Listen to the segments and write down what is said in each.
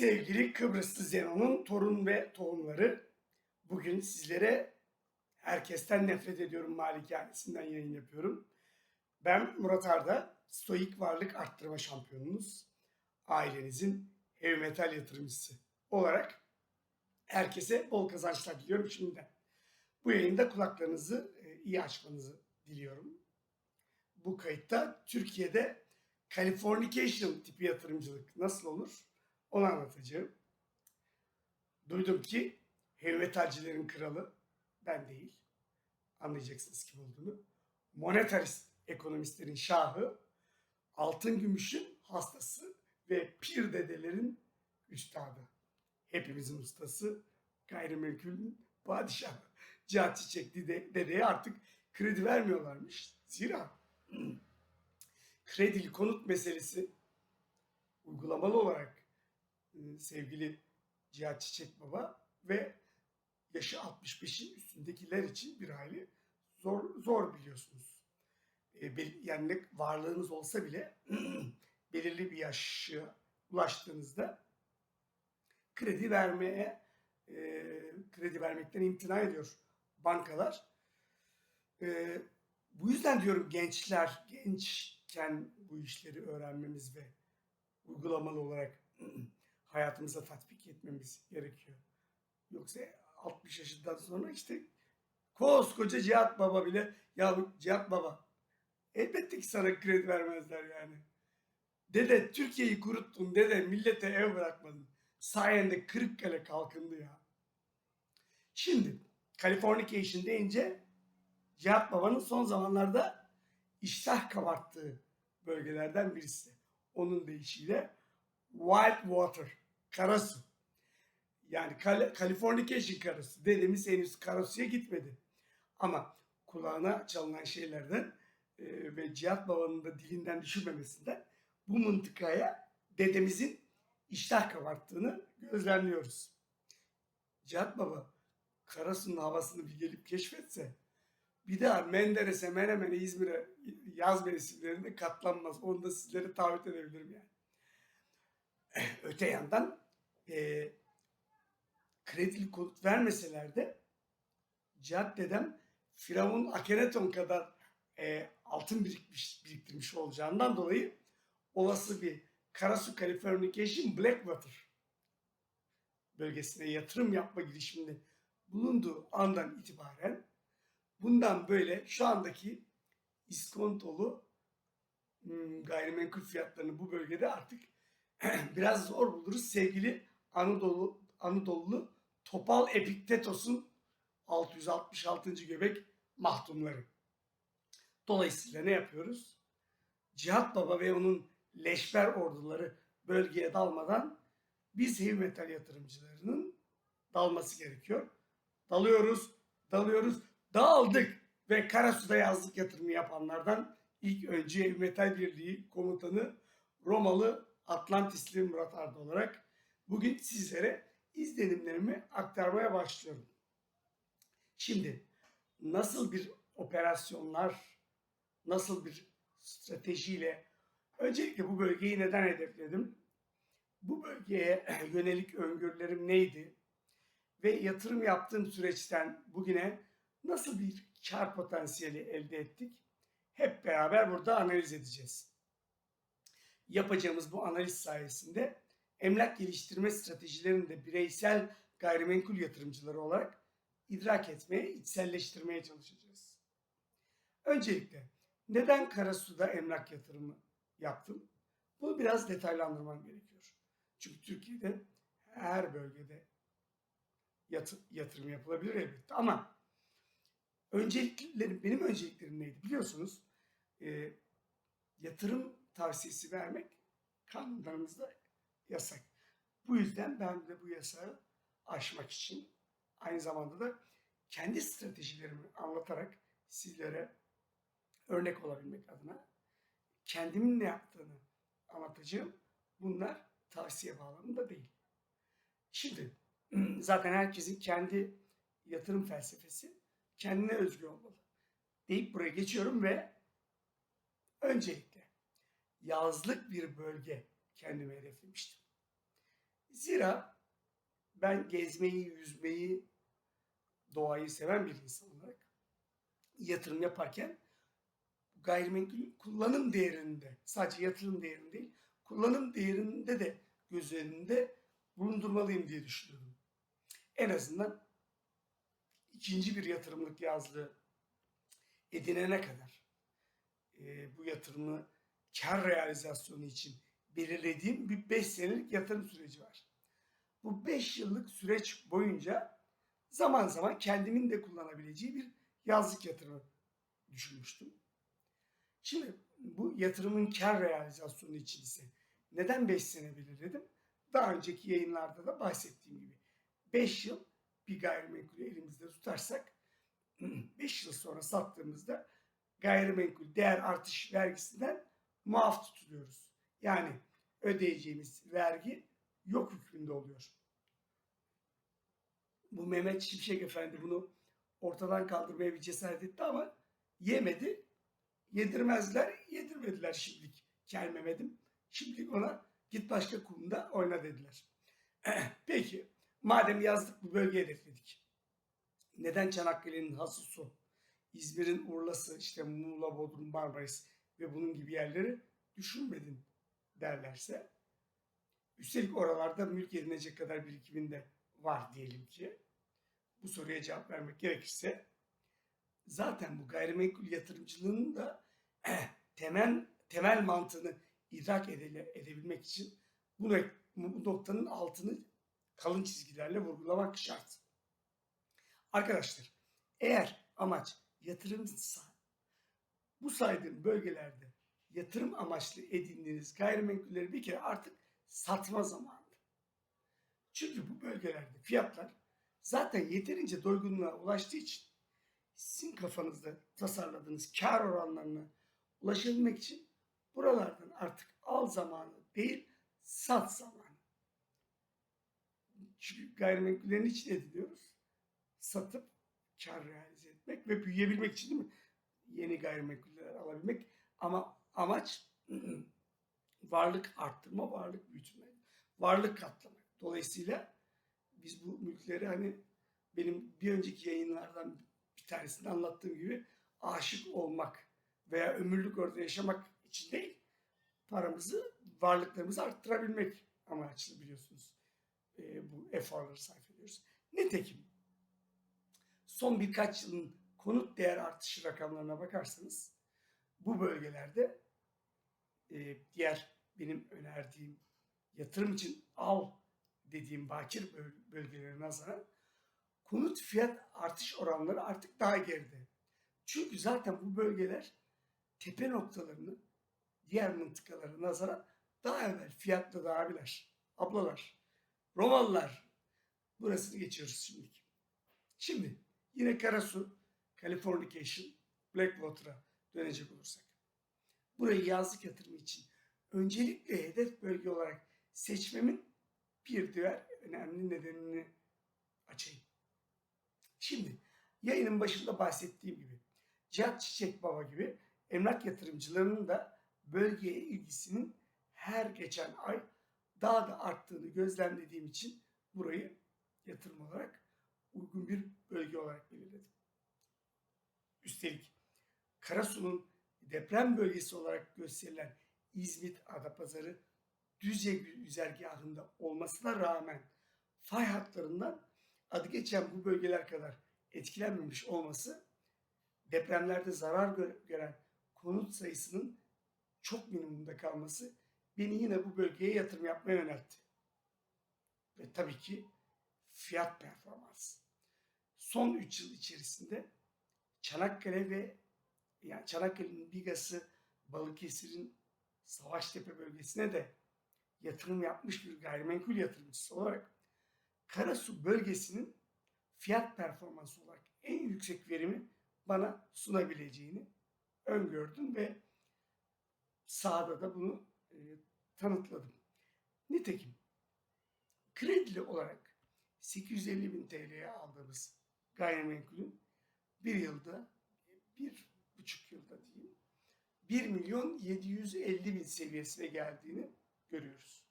Sevgili Kıbrıslı Zenon'un torun ve tohumları, bugün sizlere Herkesten Nefret Ediyorum Malikanesi'nden yayın yapıyorum. Ben Murat Arda, Stoik Varlık Arttırma Şampiyonunuz, ailenizin heavy metal yatırımcısı olarak herkese bol kazançlar diliyorum şimdiden. Bu yayında kulaklarınızı e, iyi açmanızı diliyorum. Bu kayıtta Türkiye'de Californication tipi yatırımcılık nasıl olur onu anlatacağım. Duydum ki heavy metalcilerin kralı ben değil. Anlayacaksınız kim olduğunu. Monetarist ekonomistlerin şahı, altın gümüşün hastası ve pir dedelerin üstadı. Hepimizin ustası, gayrimenkulün padişahı. Cihat Çiçek dede, dedeye artık kredi vermiyorlarmış. Zira kredili konut meselesi uygulamalı olarak sevgili Cihat Çiçek Baba ve yaşı 65'in üstündekiler için bir hayli zor zor biliyorsunuz. E, yani varlığınız olsa bile belirli bir yaşa ulaştığınızda kredi vermeye e, kredi vermekten imtina ediyor bankalar. E, bu yüzden diyorum gençler gençken bu işleri öğrenmemiz ve uygulamalı olarak hayatımıza tatbik etmemiz gerekiyor. Yoksa 60 yaşından sonra işte koskoca Cihat Baba bile ya bu Cihat Baba elbette ki sana kredi vermezler yani. Dede Türkiye'yi kuruttun dede millete ev bırakmadın. Sayende Kırıkkale kalkındı ya. Şimdi Californication deyince Cihat Baba'nın son zamanlarda iştah kabarttığı bölgelerden birisi. Onun deyişiyle White Water, karasu. Yani Kal- Californication karası. Dedemiz henüz karasuya gitmedi. Ama kulağına çalınan şeylerden e, ve Cihat Baba'nın da dilinden düşürmemesinden bu mıntıkaya dedemizin iştah kabarttığını gözlemliyoruz. Cihat Baba Karasu'nun havasını bir gelip keşfetse bir daha Menderes'e, Menemen'e, İzmir'e yaz mevsimlerinde katlanmaz. Onu da sizlere taahhüt edebilirim yani. Öte yandan e, kredili konut vermeseler de Cihat dedem Firavun Akeneton kadar e, altın birikmiş, biriktirmiş olacağından dolayı olası bir Karasu Californication Blackwater bölgesine yatırım yapma girişiminde bulunduğu andan itibaren bundan böyle şu andaki iskontolu hmm, gayrimenkul fiyatlarını bu bölgede artık biraz zor buluruz sevgili Anadolu Anadolu Topal Epiktetos'un 666. göbek mahtumları. Dolayısıyla ne yapıyoruz? Cihat Baba ve onun leşber orduları bölgeye dalmadan biz heavy metal yatırımcılarının dalması gerekiyor. Dalıyoruz, dalıyoruz, dağıldık ve Karasu'da yazlık yatırımı yapanlardan ilk önce Heavy Metal Birliği komutanı Romalı Atlantisli Murat Arda olarak bugün sizlere izlenimlerimi aktarmaya başlıyorum. Şimdi nasıl bir operasyonlar, nasıl bir stratejiyle öncelikle bu bölgeyi neden hedefledim? Bu bölgeye yönelik öngörülerim neydi? Ve yatırım yaptığım süreçten bugüne nasıl bir kar potansiyeli elde ettik? Hep beraber burada analiz edeceğiz. Yapacağımız bu analiz sayesinde emlak geliştirme stratejilerini de bireysel gayrimenkul yatırımcıları olarak idrak etmeye, içselleştirmeye çalışacağız. Öncelikle neden Karasu'da emlak yatırımı yaptım? Bunu biraz detaylandırmam gerekiyor. Çünkü Türkiye'de her bölgede yatı- yatırım yapılabilir elbette ama önceliklerim, benim önceliklerim neydi biliyorsunuz? Ee, yatırım tavsiyesi vermek kanunlarımızda yasak. Bu yüzden ben de bu yasağı aşmak için aynı zamanda da kendi stratejilerimi anlatarak sizlere örnek olabilmek adına kendimin ne yaptığını anlatacağım. Bunlar tavsiye bağlamında değil. Şimdi zaten herkesin kendi yatırım felsefesi kendine özgü olmalı. Deyip buraya geçiyorum ve öncelikle yazlık bir bölge kendime hedeflemiştim. Zira ben gezmeyi, yüzmeyi, doğayı seven bir insan olarak yatırım yaparken gayrimenkul kullanım değerinde sadece yatırım değerinde değil kullanım değerinde de göz önünde bulundurmalıyım diye düşünüyorum. En azından ikinci bir yatırımlık yazlığı edinene kadar e, bu yatırımı kar realizasyonu için belirlediğim bir 5 senelik yatırım süreci var. Bu 5 yıllık süreç boyunca zaman zaman kendimin de kullanabileceği bir yazlık yatırımı düşünmüştüm. Şimdi bu yatırımın kar realizasyonu için ise neden 5 sene belirledim? Daha önceki yayınlarda da bahsettiğim gibi 5 yıl bir gayrimenkulü elimizde tutarsak 5 yıl sonra sattığımızda gayrimenkul değer artış vergisinden muaf tutuluyoruz. Yani ödeyeceğimiz vergi yok hükmünde oluyor. Bu Mehmet Şimşek Efendi bunu ortadan kaldırmaya bir cesaret etti ama yemedi. Yedirmezler, yedirmediler şimdilik Kel Mehmet'im. Şimdilik ona git başka kumda oyna dediler. Peki madem yazdık bu bölgeyi hedefledik. Neden Çanakkale'nin hası su, İzmir'in Urla'sı, işte Muğla, Bodrum, Marmaris ve bunun gibi yerleri düşünmedin derlerse üstelik oralarda mülk edinecek kadar birikimin de var diyelim ki bu soruya cevap vermek gerekirse zaten bu gayrimenkul yatırımcılığının da temel temel mantığını idrak edele, edebilmek için bu, bu noktanın altını kalın çizgilerle vurgulamak şart. Arkadaşlar eğer amaç yatırımsa bu saydığım bölgelerde yatırım amaçlı edindiğiniz gayrimenkulleri bir kere artık satma zamanı. Çünkü bu bölgelerde fiyatlar zaten yeterince doygunluğa ulaştığı için sizin kafanızda tasarladığınız kar oranlarına ulaşabilmek için buralardan artık al zamanı değil sat zamanı. Çünkü gayrimenkullerin içine ediliyoruz. Satıp kar realize etmek ve büyüyebilmek için değil mi? Yeni gayrimenkuller alabilmek ama amaç varlık arttırma, varlık büyütme, varlık katlamak. Dolayısıyla biz bu mülkleri hani benim bir önceki yayınlardan bir tanesinde anlattığım gibi aşık olmak veya ömürlük orada yaşamak için değil, paramızı, varlıklarımızı arttırabilmek amaçlı biliyorsunuz. E, bu eforları sarf ediyoruz. Nitekim son birkaç yılın konut değer artışı rakamlarına bakarsanız bu bölgelerde e, diğer benim önerdiğim yatırım için al dediğim bakir bölgelere nazaran konut fiyat artış oranları artık daha geride. Çünkü zaten bu bölgeler tepe noktalarını diğer mıntıkalara nazaran daha evvel fiyatlı abiler, ablalar, Romalılar. Burasını geçiyoruz şimdi. Şimdi yine Karasu, Californication, Blackwater'a dönecek olursak. Burayı yazlık yatırımı için öncelikle hedef bölge olarak seçmemin bir diğer önemli nedenini açayım. Şimdi yayının başında bahsettiğim gibi Cihat Çiçek Baba gibi emlak yatırımcılarının da bölgeye ilgisinin her geçen ay daha da arttığını gözlemlediğim için burayı yatırım olarak uygun bir bölge olarak belirledim. Üstelik Karasu'nun deprem bölgesi olarak gösterilen İzmit Adapazarı Düzce güzergahında olmasına rağmen fay hatlarından adı geçen bu bölgeler kadar etkilenmemiş olması depremlerde zarar gören konut sayısının çok minimumda kalması beni yine bu bölgeye yatırım yapmaya yöneltti. Ve tabii ki fiyat performans. Son 3 yıl içerisinde Çanakkale ve yani Çanakkale'nin Bigas'ı Balıkesir'in Savaştepe bölgesine de yatırım yapmış bir gayrimenkul yatırımcısı olarak Karasu bölgesinin fiyat performansı olarak en yüksek verimi bana sunabileceğini öngördüm ve sahada da bunu e, tanıtladım. Nitekim kredili olarak 850 bin TL'ye aldığımız gayrimenkulün bir yılda, bir buçuk yılda diyeyim, 1 milyon 750 bin seviyesine geldiğini görüyoruz.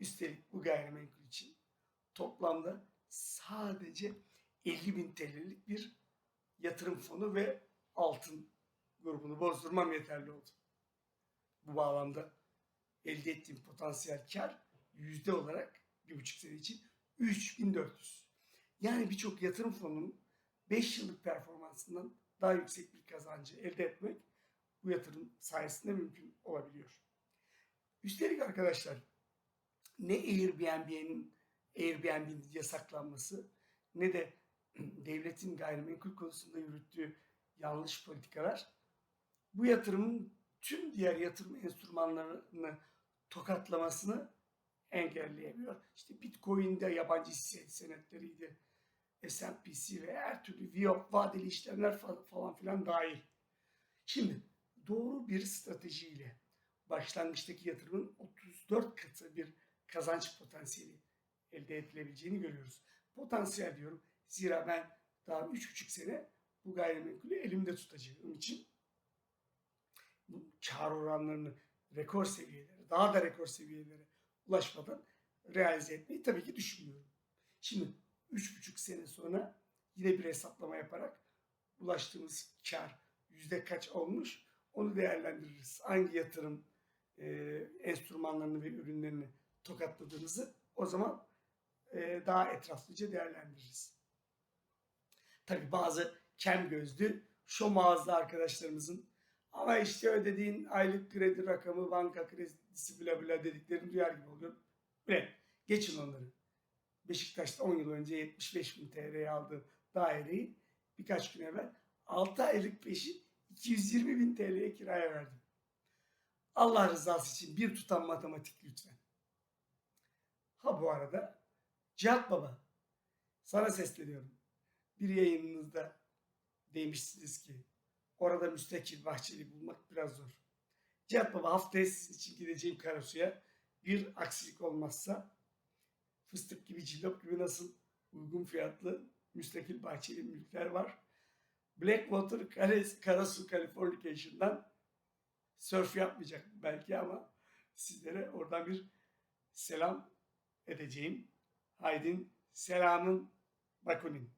Üstelik bu gayrimenkul için toplamda sadece 50 bin TL'lik bir yatırım fonu ve altın grubunu bozdurmam yeterli oldu. Bu bağlamda elde ettiğim potansiyel kar yüzde olarak bir buçuk sene için 3400. Yani birçok yatırım fonunun 5 yıllık performansından daha yüksek bir kazancı elde etmek bu yatırım sayesinde mümkün olabiliyor. Üstelik arkadaşlar ne Airbnb'nin Airbnb'nin yasaklanması ne de devletin gayrimenkul konusunda yürüttüğü yanlış politikalar bu yatırımın tüm diğer yatırım enstrümanlarını tokatlamasını engelleyemiyor. İşte Bitcoin'de yabancı hisse senetleriydi. S&P'si ve her türlü VIOP, vadeli işlemler fa- falan filan dahil. Şimdi doğru bir stratejiyle başlangıçtaki yatırımın 34 katı bir kazanç potansiyeli elde edilebileceğini görüyoruz. Potansiyel diyorum. Zira ben daha 3,5 sene bu gayrimenkulü elimde tutacağım için bu kar oranlarını rekor seviyelere, daha da rekor seviyelere ulaşmadan realize etmeyi tabii ki düşünmüyorum. Şimdi 3,5 sene sonra yine bir hesaplama yaparak ulaştığımız kar yüzde kaç olmuş onu değerlendiririz. Hangi yatırım e, enstrümanlarını ve ürünlerini tokatladığınızı o zaman e, daha etraflıca değerlendiririz. Tabii bazı kem gözlü şu mağazlı arkadaşlarımızın ama işte ödediğin aylık kredi rakamı, banka kredisi bla bla dediklerini duyar gibi oluyorum. Ve geçin onları. Beşiktaş'ta 10 yıl önce 75 bin TL'ye aldığım daireyi birkaç gün evvel 6 aylık peşin 220 bin TL'ye kiraya verdim. Allah rızası için bir tutam matematik lütfen. Ha bu arada Cihat Baba sana sesleniyorum. Bir yayınınızda demişsiniz ki orada müstakil bahçeli bulmak biraz zor. Cihat Baba haftaya sizin için gideceğim Karasu'ya bir aksilik olmazsa fıstık gibi cillop gibi nasıl uygun fiyatlı müstakil bahçeli mülkler var. Blackwater Karasu Californication'dan surf yapmayacak belki ama sizlere oradan bir selam edeceğim. Haydin selamın bakunin.